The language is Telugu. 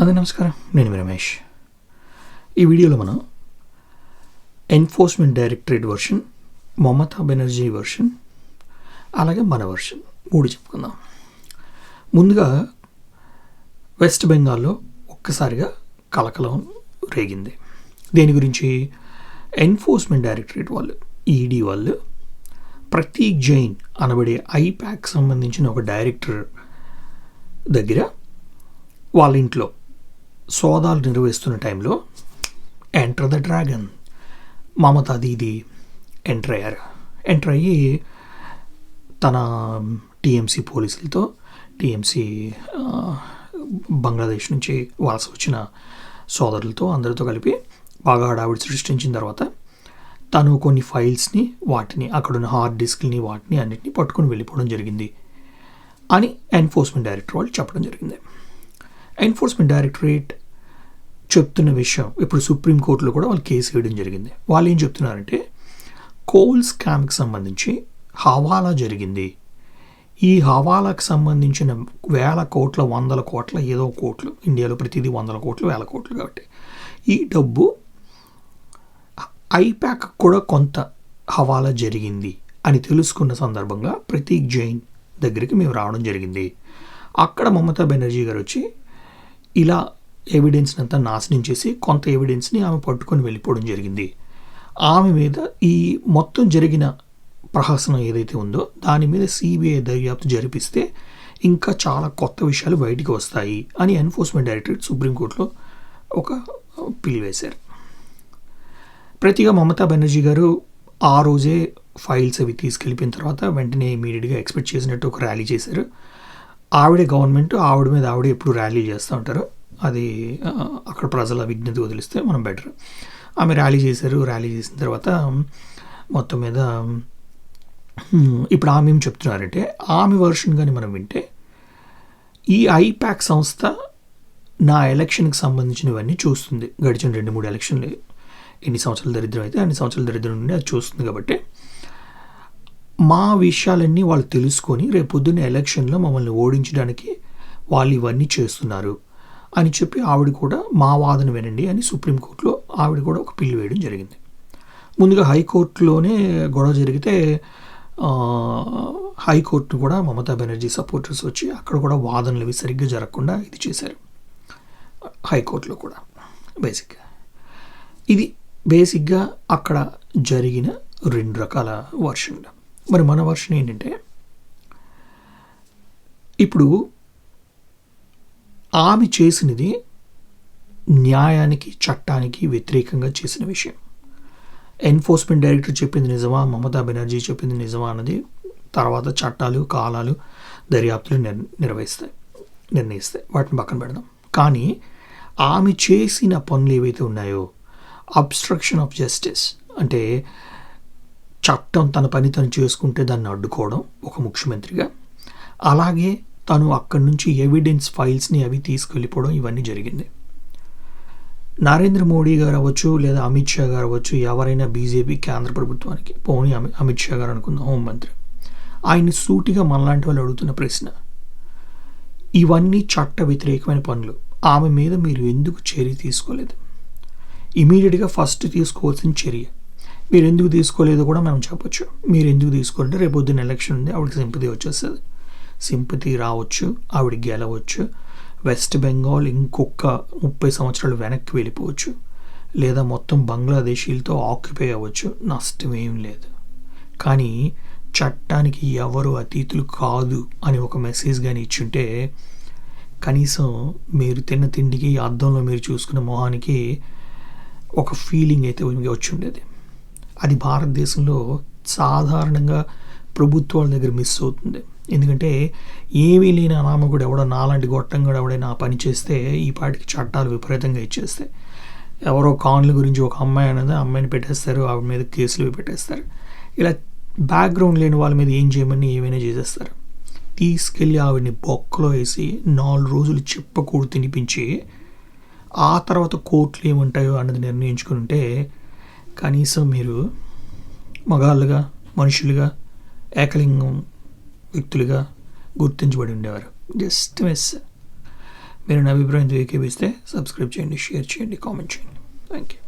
అదే నమస్కారం. నేను మీ రమేష్. ఈ వీడియోలో మనం enforcement directorate version Mamata Banerjee version అలాగే మన వర్షన్ మూడు చెప్పుకుందాం. ముందుగా వెస్ట్ బెంగాల్లో ఒక్కసారిగా కలకలం రేగింది. దేని గురించి? ఎన్ఫోర్స్మెంట్ డైరెక్టరేట్ వాళ్ళు ఈడీ వాళ్ళు ప్రతీక్ జైన్ అనబడే ఐప్యాక్ సంబంధించిన ఒక డైరెక్టర్ దగ్గర వాళ్ళ ఇంట్లో సోదాలు నిర్వహిస్తున్న టైంలో enter the dragon Mamata Didi enter అయ్యారు. ఎంటర్ అయ్యి తన టీఎంసీ పోలీసులతో టీఎంసీ బంగ్లాదేశ్ నుంచి వలస వచ్చిన సోదరులతో అందరితో కలిపి బాగా హడావిడి సృష్టించిన తర్వాత తను కొన్ని ఫైల్స్ని వాటిని అక్కడున్న హార్డ్ డిస్క్ని వాటిని అన్నిటిని పట్టుకొని వెళ్ళిపోవడం జరిగింది అని ఎన్ఫోర్స్మెంట్ డైరెక్టర్ వాళ్ళు చెప్పడం జరిగింది. ఎన్ఫోర్స్మెంట్ డైరెక్టరేట్ చెప్తున్న విషయం. ఇప్పుడు సుప్రీంకోర్టులో కూడా వాళ్ళు కేసు వేయడం జరిగింది. వాళ్ళు ఏం చెప్తున్నారంటే కోల్ స్కామ్కి సంబంధించి హవాలా జరిగింది. ఈ హవాలాకు సంబంధించిన వేల కోట్ల వందల కోట్ల ఏదో కోట్లు ఇండియాలో ప్రతిదీ వందల కోట్లు వేల కోట్లు కాబట్టి. ఈ డబ్బు ఐప్యాక్ కూడా కొంత హవాలా జరిగింది అని తెలుసుకున్న సందర్భంగా ప్రతీక్ జైన్ దగ్గరికి మేము రావడం జరిగింది. అక్కడ మమతా బెనర్జీ గారు వచ్చి ఇలా ఎవిడెన్స్ని అంతా నాశనం చేసి కొంత ఎవిడెన్స్ని ఆమె పట్టుకొని వెళ్ళిపోవడం జరిగింది. ఆమె మీద ఈ మొత్తం జరిగిన ప్రహసనం ఏదైతే ఉందో దాని మీద సిబిఐ దర్యాప్తు జరిపిస్తే ఇంకా చాలా కొత్త విషయాలు బయటికి వస్తాయి అని ఎన్ఫోర్స్మెంట్ డైరెక్టరేట్ సుప్రీంకోర్టులో ఒక పిల్ వేశారు ప్రతిగా మమతా బెనర్జీ గారు ఆ రోజే ఫైల్స్ అవి తీసుకెళ్ళిపోయిన తర్వాత వెంటనే ఇమీడియట్గా ఎక్స్పెక్ట్ చేసినట్టు ఒక ర్యాలీ చేశారు. ఆవిడే గవర్నమెంట్ ఆవిడ మీద ఆవిడ ఎప్పుడు ర్యాలీ చేస్తూ ఉంటారు. అది అక్కడ ప్రజల విజ్ఞత వదిలిస్తే మనం బెటర్. ఆమె ర్యాలీ చేశారు. ర్యాలీ చేసిన తర్వాత మొత్తం మీద ఇప్పుడు ఆమె ఏం చెప్తున్నారంటే ఆమె వర్షన్ కానీ మనం వింటే ఈ ఐప్యాక్ సంస్థ నా ఎలక్షన్కి సంబంధించినవన్నీ చూస్తుంది. గడిచిన రెండు మూడు ఎలక్షన్లు. ఎన్ని సంవత్సరాల దరిద్రం అయితే అన్ని సంవత్సరాల దరిద్రం నుండి అది చూస్తుంది కాబట్టి మా విషయాలన్నీ వాళ్ళు తెలుసుకొని రేపొద్దున్న ఎలక్షన్లో మమ్మల్ని ఓడించడానికి వాళ్ళు ఇవన్నీ చేస్తున్నారు అని చెప్పి ఆవిడ కూడా మా వాదన వినండి అని సుప్రీంకోర్టులో ఆవిడ కూడా ఒక పిల్లు వేయడం జరిగింది. ముందుగా హైకోర్టులోనే గొడవ జరిగితే హైకోర్టు కూడా మమతా బెనర్జీ సపోర్టర్స్ వచ్చి అక్కడ కూడా వాదనలు అవి సరిగ్గా జరగకుండా ఇది చేశారు. హైకోర్టులో కూడా బేసిక్గా. ఇది బేసిక్గా అక్కడ జరిగిన రెండు రకాల వర్షన్లు. మరి మన వర్షన్ ఏంటంటే ఇప్పుడు ఆమె చేసినది న్యాయానికి చట్టానికి వ్యతిరేకంగా చేసిన విషయం. ఎన్ఫోర్స్మెంట్ డైరెక్టర్ చెప్పింది నిజమా? మమతా బెనర్జీ చెప్పింది నిజమా అన్నది తర్వాత చట్టాలు కాలాలు దర్యాప్తులు నిర్ నిర్వహిస్తాయి నిర్ణయిస్తాయి. వాటిని పక్కన పెడదాం. కానీ ఆమె చేసిన పనులు ఏవైతే ఉన్నాయో అబ్స్ట్రక్షన్ ఆఫ్ జస్టిస్ అంటే చట్టం తన పని తను చేసుకుంటే దాన్ని అడ్డుకోవడం ఒక ముఖ్యమంత్రిగా. అలాగే తను అక్కడి నుంచి ఎవిడెన్స్ ఫైల్స్ని అవి తీసుకెళ్ళిపోవడం ఇవన్నీ జరిగింది. నరేంద్ర మోడీ గారు అవ్వచ్చు లేదా అమిత్ షా గారు అవ్వచ్చు ఎవరైనా బీజేపీ కేంద్ర ప్రభుత్వానికి పోనీ అమి- అమిత్ షా గారు అనుకుందాం హోంమంత్రి ఆయన్ని సూటిగా మనలాంటి వాళ్ళు అడుగుతున్న ప్రశ్న. ఇవన్నీ చట్ట వ్యతిరేకమైన పనులు. ఆమె మీద మీరు ఎందుకు చర్య తీసుకోలేదు? ఇమీడియట్గా ఫస్ట్ తీసుకోవాల్సిన చర్య. మీరు ఎందుకు తీసుకోలేదో కూడా మనం చెప్పొచ్చు. మీరు ఎందుకు తీసుకుంటే రేపు పొద్దున్న ఎలక్షన్ ఉంది ఆవిడకి సింపతి వచ్చేస్తుంది. సింపతి రావచ్చు ఆవిడ గెలవచ్చు. వెస్ట్ బెంగాల్ ఇంకొక ముప్పై సంవత్సరాలు వెనక్కి వెళ్ళిపోవచ్చు. లేదా మొత్తం బంగ్లాదేశీలతో ఆక్యుపై అవ్వచ్చు. నష్టం ఏం లేదు. కానీ చట్టానికి ఎవరు అతీతులు కాదు అని ఒక మెసేజ్ కానీ ఇచ్చుంటే కనీసం మీరు తిన్న తిండికి అద్దంలో మీరు చూసుకున్న మొహానికి ఒక ఫీలింగ్ అయితే వచ్చి ఉండేది. అది భారతదేశంలో సాధారణంగా ప్రభుత్వాల దగ్గర మిస్ అవుతుంది. ఎందుకంటే ఏమీ లేని అనామకుడు ఎవడో నాలాంటి గొట్టంగా ఎవడైనా పని చేస్తే ఈ పాటికి చట్టాలు విపరీతంగా ఇచ్చేస్తాయి. ఎవరో కాన్ల గురించి ఒక అమ్మాయి అనేది అమ్మాయిని పెట్టేస్తారు ఆవిడ మీద కేసులు పెట్టేస్తారు. ఇలా బ్యాక్గ్రౌండ్ లేని వాళ్ళ మీద ఏం చేయమని ఏమైనా చేసేస్తారు. తీసుకెళ్ళి ఆవిడని బొక్కలో వేసి నాలుగు రోజులు చెప్పకూడు తినిపించి ఆ తర్వాత కోర్టులు ఏముంటాయో అన్నది నిర్ణయించుకుని కనీసం మీరు మగాళ్ళుగా మనుషులుగా ఏకలింగం వ్యక్తులుగా గుర్తించబడి ఉండేవారు. Just miss. మీరు నా అభిప్రాయంతో ఏకేపిస్తే సబ్స్క్రైబ్ చేయండి షేర్ చేయండి కామెంట్ చేయండి. Thank you